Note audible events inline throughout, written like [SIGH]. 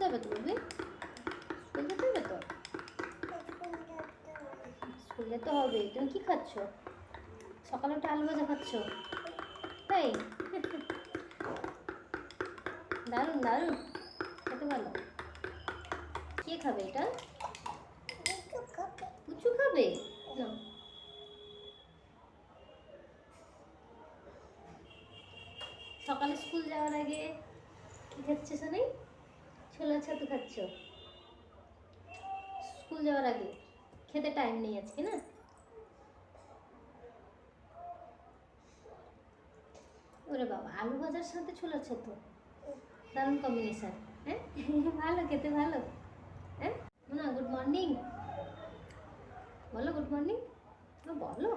যেতে হবে তো বুঝলি স্কুল যেতে তো? স্কুল যেতে হবে। তুমি কি খাচ্ছ? সকালে একটা আলু ভাজা খাচ্ছ? তাই দারুণ দারুণ। খেতে ভালো। কে খাবে এটা? পুচু খাবে? না। সকালে স্কুল যাওয়ার আগে কি খাচ্ছে শোনাই ছোলা ছাতু খাচ্ছ? স্কুল যাওয়ার আগে। খেতে টাইম নেই আজকে, না? ওরে বাবা, আলু ভাজার সাথে ছোলা ছাতু? দারুণ কম্বিনেশন হ্যাঁ? [LAUGHS] ভালো, খেতে ভালো হ্যাঁ? না গুড মর্নিং বলো গুড মর্নিং বলো।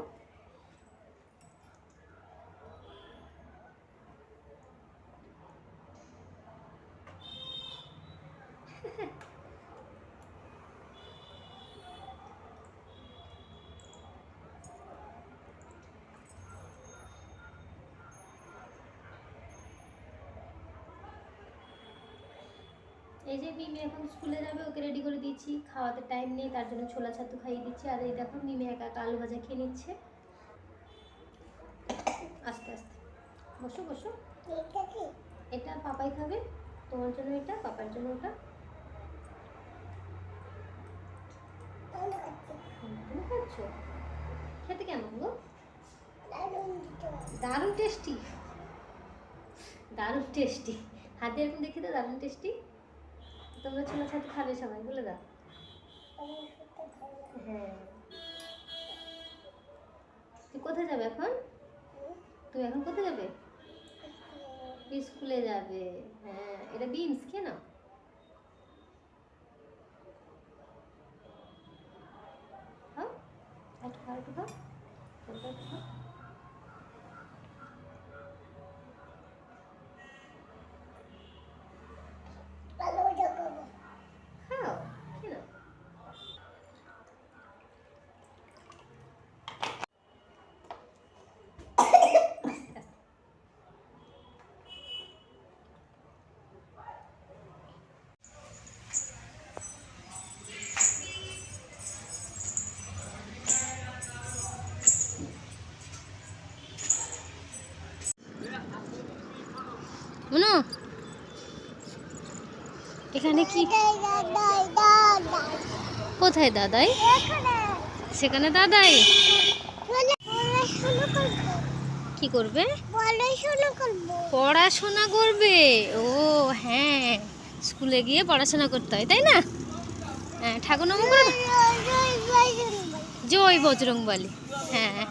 এই যে মিমি এখন স্কুলে যাবে ওকে রেডি করে দিচ্ছি। খাওয়াতে টাইম নেই তার জন্য ছোলা ছাতু খাইয়ে দিচ্ছি। আর এই দেখো মিমি একা একা আলু ভাজা খেয়ে নিচ্ছে। আস্তে আস্তে। বসো বসো। এটা পাপাই খাবে। তোমার জন্য এটা পাপার জন্য ওটা হুম, তুমি খাচ্ছ খেতে কেমন গো? দারুণ টেস্টি দারুণ টেস্টি হাতে এরকম দেখি তো দারুণ টেস্টি তোমরা ছোলা ছাতু খাবে সবাই বলে দাও। হ্যাঁ। তুই কোথায় যাবে এখন? তুই এখন কোথায় যাবে? স্কুলে। যাবে। হ্যাঁ এটা বিনস কেন একটু মনো এখানে কি? কোথায় দাদাই? সেখানে দাদাই? কি করবে? পড়াশোনা করবে। ও হ্যাঁ। স্কুলে গিয়ে পড়াশোনা করতে হয়, তাই না? হ্যাঁ ঠাকুর নম। জয় বজরং বলি হ্যাঁ।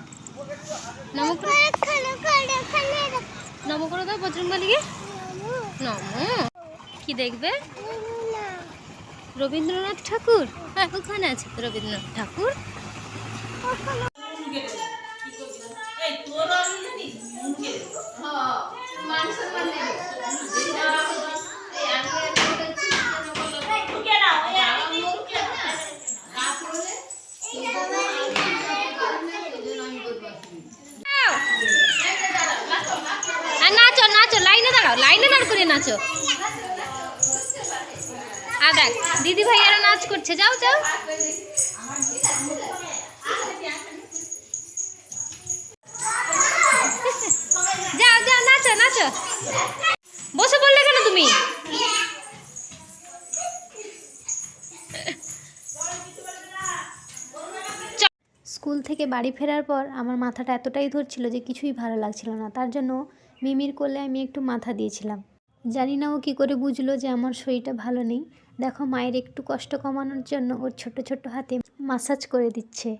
নম করে দাও বজরং বলিকে নম। কি দেখবে? রবীন্দ্রনাথ ঠাকুর? হ্যাঁ ওখানে আছে রবীন্দ্রনাথ ঠাকুর। আর নাচো নাচো লাইনে দাঁড়াও লাইনে দাঁড় করে নাচো। আর দেখ, দিদি ভাইয়ারা নাচ করছে, যাও যাও। যাও যাও, নাচো নাচো। বসে বললে কেন তুমি? স্কুল থেকে বাড়ি ফেরার পর আমার মাথাটা এতটাই ধরছিল যে কিছুই ভালো লাগছিল না, তার জন্য মিমির কোলে আমি একটু মাথা দিয়েছিলাম। জানি না ও কী করে বুঝলো যে আমার শরীরটা ভালো নেই। দেখো মায়ের একটু কষ্ট কমানোর জন্য ওর ছোট ছোট হাতে মাসাজ করে দিচ্ছে।